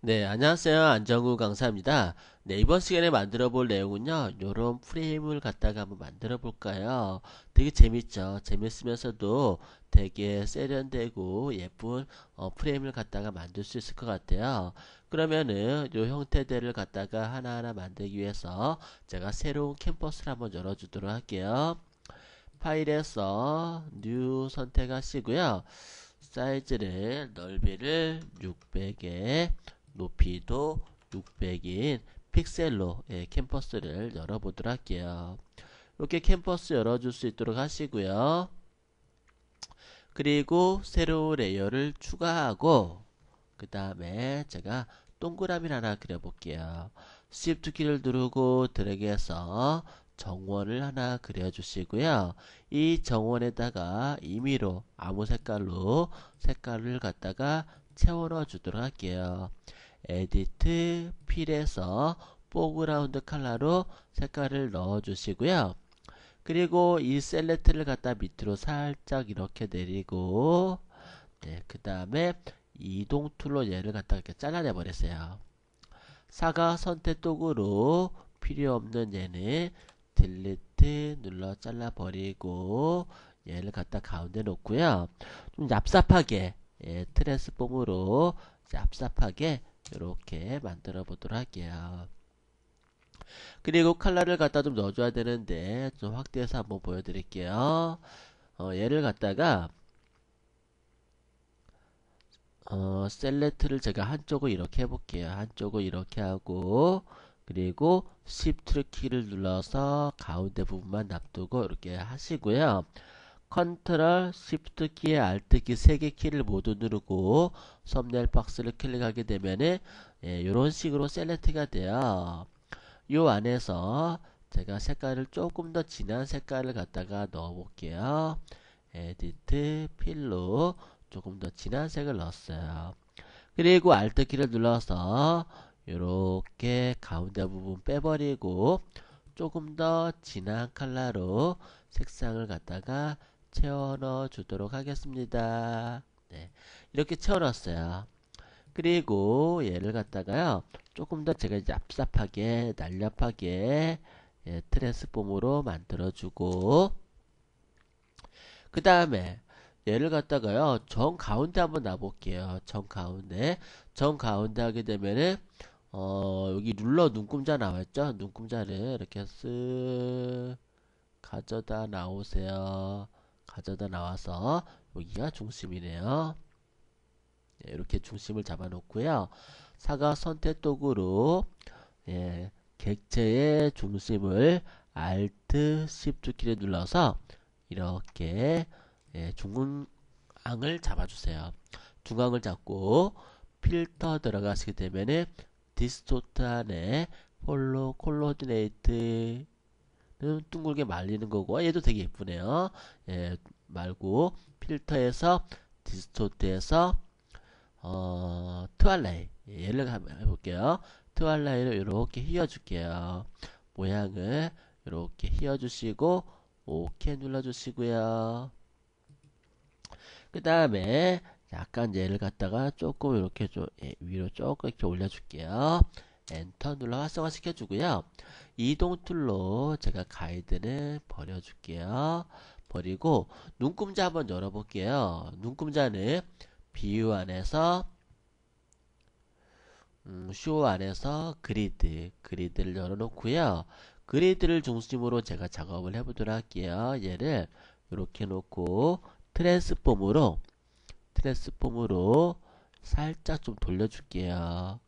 네, 안녕하세요. 안정우 강사입니다. 네, 이번 시간에 만들어 볼 내용은요, 요런 프레임을 갖다가 한번 만들어 볼까요? 되게 재밌죠? 재밌으면서도 되게 세련되고 예쁜 어, 프레임을 갖다가 만들 수 있을 것 같아요. 그러면은 요 형태들을 갖다가 하나하나 만들기 위해서 제가 새로운 캠퍼스를 한번 열어주도록 할게요. 파일에서 뉴 선택하시고요. 사이즈를 넓이를 600에 높이도 600인 픽셀로 예, 캠퍼스를 열어보도록 할게요. 이렇게 캠퍼스 열어줄 수 있도록 하시고요. 그리고 새로운 레이어를 추가하고 그 다음에 제가 동그라미를 하나 그려볼게요. Shift 키를 누르고 드래그해서 정원을 하나 그려주시고요. 이 정원에다가 임의로 아무 색깔로 색깔을 갖다가 채워 넣어 주도록 할게요. 에디트 필에서 포그라운드 컬러로 색깔을 넣어 주시고요. 그리고 이 셀렉트를 갖다 밑으로 살짝 이렇게 내리고 네, 그 다음에 이동 툴로 얘를 갖다 이렇게 잘라내 버렸어요. 사과 선택 도구로 필요 없는 얘는 딜리트 눌러 잘라 버리고 얘를 갖다 가운데 놓고요. 좀 얍삽하게 예, 트랜스폼으로 얍삽하게 이렇게 만들어 보도록 할게요. 그리고 컬러를 갖다 좀 넣어줘야 되는데 좀 확대해서 한번 보여드릴게요. 어, 얘를 갖다가 어, 셀렉트를 제가 한쪽을 이렇게 해볼게요. 한쪽을 이렇게 하고 그리고 Shift 키를 눌러서 가운데 부분만 놔두고 이렇게 하시고요. 컨트롤 Shift 키에 Alt 키 3개 키를 모두 누르고 썸네일 박스를 클릭하게 되면은 예, 이런 식으로 셀렉트가 돼요. 요 안에서 제가 색깔을 조금 더 진한 색깔을 갖다가 넣어 볼게요. 에디트 필로 조금 더 진한 색을 넣었어요. 그리고 Alt 키를 눌러서 이렇게 가운데 부분 빼버리고 조금 더 진한 컬러로 색상을 갖다가 채워 넣어 주도록 하겠습니다. 네, 이렇게 채워 넣었어요. 그리고 얘를 갖다가요 조금 더 제가 이제 얍삽하게 날렵하게 예, 트랜스폼으로 만들어 주고 그 다음에 얘를 갖다가요 정 가운데 한번 놔볼게요 정 가운데 정 가운데 하게 되면은 어 여기 룰러 눈금자 나와있죠 눈금자를 이렇게 쓱 가져다 나오세요 가져다 나와서 여기가 중심이네요 예, 이렇게 중심을 잡아 놓고요 사각 선택 도구로 예, 객체의 중심을 Alt Shift 키를 눌러서 이렇게 예, 중앙을 잡아주세요. 중앙을 잡고 필터 들어가시게 되면은 디스토트 안에 폴로 콜로디네이트는 둥글게 말리는 거고 얘도 되게 예쁘네요. 예, 말고 필터에서 디스토트에서 어, 트왈라이 얘를 한번 해볼게요. 트왈라이를 이렇게 휘어줄게요. 모양을 이렇게 휘어주시고 오케이 눌러주시고요. 그 다음에 약간 얘를 갖다가 조금 이렇게 좀 예, 위로 조금 이렇게 올려줄게요. 엔터 눌러 활성화 시켜주고요. 이동 툴로 제가 가이드는 버려줄게요. 버리고 눈금자 한번 열어볼게요. 눈금자는 비유 안에서 음, 쇼 안에서 그리드 그리드를 열어놓고요. 그리드를 중심으로 제가 작업을 해보도록 할게요. 얘를 이렇게 놓고 트랜스폼으로 트랜스폼으로 살짝 좀 돌려줄게요.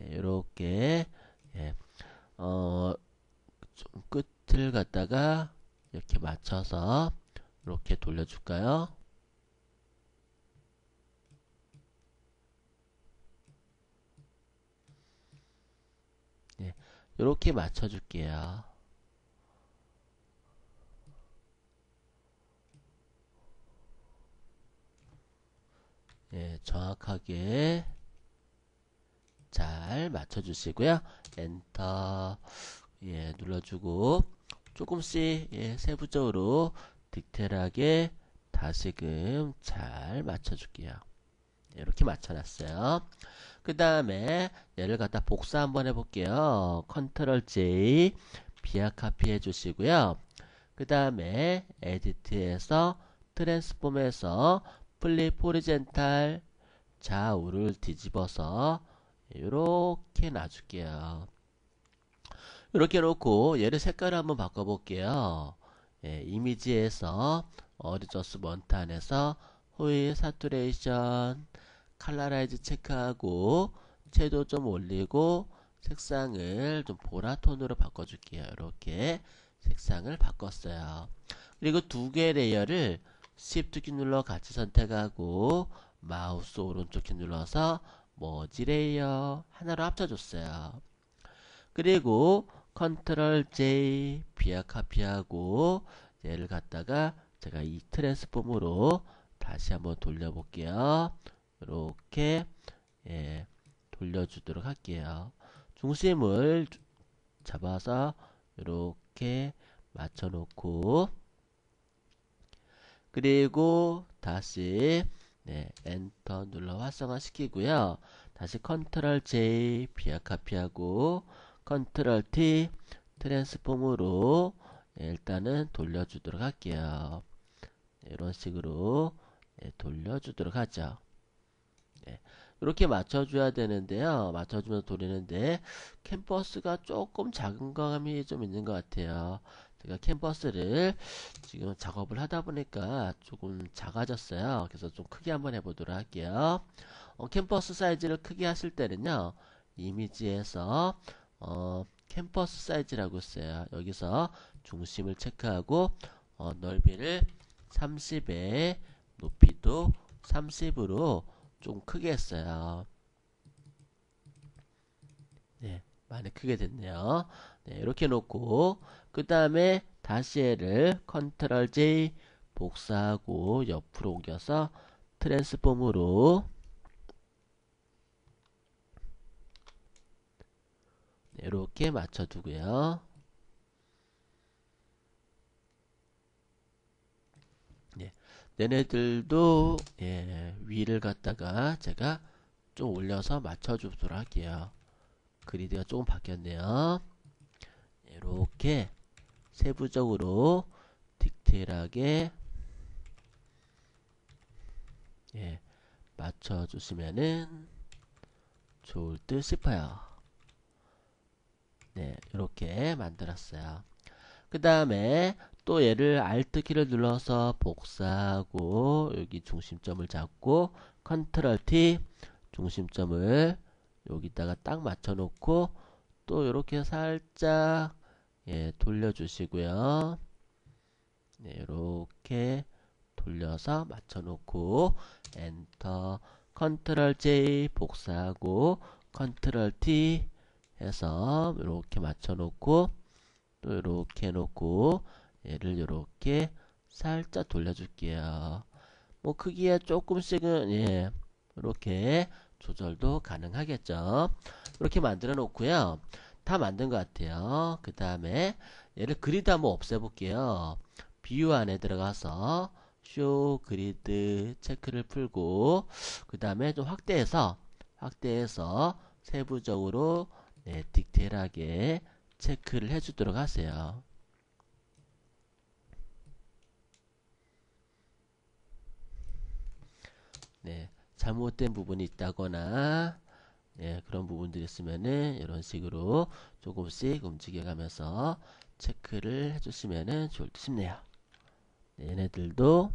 예, 이렇게 예, 어, 좀 끝을 갖다가 이렇게 맞춰서 이렇게 돌려줄까요? 예, 이렇게 맞춰줄게요. 예, 정확하게 잘 맞춰주시고요. 엔터 예, 눌러주고 조금씩 예, 세부적으로 디테일하게 다시금 잘 맞춰줄게요. 이렇게 맞춰놨어요. 그 다음에 얘를 갖다 복사 한번 해볼게요. 컨트롤 J 비약 카피 해 주시고요. 그 다음에 에디트에서 트랜스폼에서 플립 호리젠탈 좌우를 뒤집어서 이렇게 놔줄게요. 이렇게 놓고 얘를 색깔을 한번 바꿔볼게요. 예, 이미지에서 어리저스 먼탄에서 호일 사투레이션 칼라라이즈 체크하고 채도 좀 올리고 색상을 좀 보라톤으로 바꿔줄게요. 이렇게 색상을 바꿨어요. 그리고 두 개의 레이어를 Shift 키 눌러 같이 선택하고 마우스 오른쪽 키 눌러서 레이어 하나로 합쳐줬어요. 그리고 컨트롤 J 비약 카피하고 얘를 갖다가 제가 이 트랜스폼으로 다시 한번 돌려볼게요. 이렇게 예, 돌려주도록 할게요. 중심을 잡아서 이렇게 맞춰놓고 그리고 다시 네, 엔터 눌러 활성화 시키고요. 다시 컨트롤 J 비약 카피하고 컨트롤 T 트랜스폼으로 네, 일단은 돌려주도록 할게요. 네, 이런 식으로 네, 돌려주도록 하죠. 네, 이렇게 맞춰줘야 되는데요. 맞춰주면서 돌리는데 캠퍼스가 조금 작은 감이 좀 있는 것 같아요. 제가 캔버스를 지금 작업을 하다 보니까 조금 작아졌어요. 그래서 좀 크게 한번 해보도록 할게요. 어, 캠퍼스 사이즈를 크게 하실 때는요. 이미지에서 어, 캠퍼스 사이즈라고 써요. 여기서 중심을 체크하고 어, 넓이를 30에 높이도 30으로 좀 크게 했어요. 네, 많이 크게 됐네요. 네, 이렇게 놓고 그 다음에 다시 얘를 컨트롤 J 복사하고 옆으로 옮겨서 트랜스폼으로 네, 이렇게 맞춰두고요. 네, 얘네들도 예, 위를 갖다가 제가 좀 올려서 맞춰주도록 할게요. 그리드가 조금 바뀌었네요. 이렇게 세부적으로 디테일하게 예, 맞춰주시면은 좋을 듯 싶어요. 네, 이렇게 만들었어요. 그 다음에 또 얘를 Alt키를 눌러서 복사하고 여기 중심점을 잡고 Ctrl T 중심점을 여기다가 딱 맞춰 놓고 또 이렇게 살짝 예, 돌려주시고요. 네, 이렇게 돌려서 맞춰놓고 엔터 컨트롤 J 복사하고 컨트롤 T 해서 이렇게 맞춰놓고 또 이렇게 해놓고 얘를 이렇게 살짝 돌려줄게요. 뭐 크기에 조금씩은 예 이렇게 조절도 가능하겠죠. 이렇게 만들어 놓고요. 다 만든 것 같아요. 그 다음에 얘를 그리드 한번 없애볼게요. 비유 안에 들어가서 쇼 그리드 체크를 풀고 그 다음에 좀 확대해서 확대해서 세부적으로 네, 디테일하게 체크를 해주도록 하세요. 네, 잘못된 부분이 있다거나 예, 그런 부분들이 있으면은 이런 식으로 조금씩 움직여가면서 체크를 해주시면은 좋을 듯 싶네요. 네, 얘네들도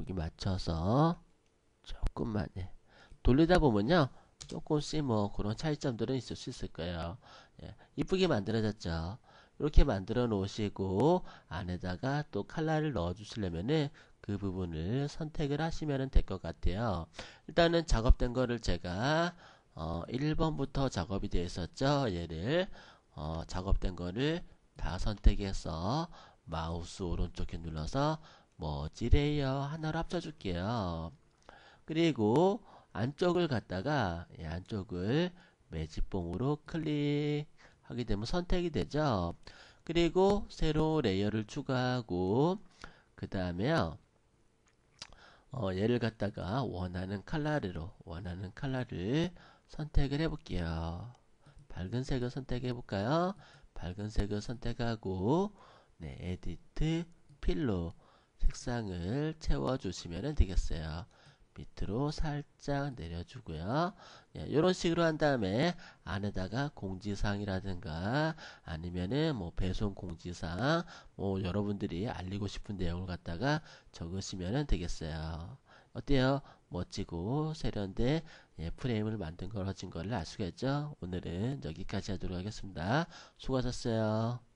여기 맞춰서 조금만 예, 돌리다 보면요 조금씩 뭐 그런 차이점들은 있을 수 있을 거예요. 예, 이쁘게 만들어졌죠. 이렇게 만들어 놓으시고 안에다가 또 칼라를 넣어 주시려면은 그 부분을 선택을 하시면 될 것 같아요. 일단은 작업된 거를 제가 어, 1번부터 작업이 되어 있었죠. 얘를 어, 작업된 거를 다 선택해서 마우스 오른쪽에 눌러서 머지 레이어 하나로 합쳐줄게요. 그리고 안쪽을 갖다가 이 안쪽을 매직봉으로 클릭하게 되면 선택이 되죠. 그리고 새로 레이어를 추가하고 그 다음에요. 어, 얘를 갖다가 원하는 컬러로 원하는 컬러를 선택을 해볼게요. 밝은 색을 선택해 볼까요? 밝은 색을 선택하고 네, 에디트 필로 색상을 채워 주시면 되겠어요. 밑으로 살짝 내려주고요. 예, 이런 식으로 한 다음에 안에다가 공지사항이라든가 아니면은 뭐 배송 공지사항 뭐 여러분들이 알리고 싶은 내용을 갖다가 적으시면 되겠어요. 어때요? 멋지고 세련된 예, 프레임을 만든 걸어진 거를 알 수가 있죠. 오늘은 여기까지 하도록 하겠습니다. 수고하셨어요.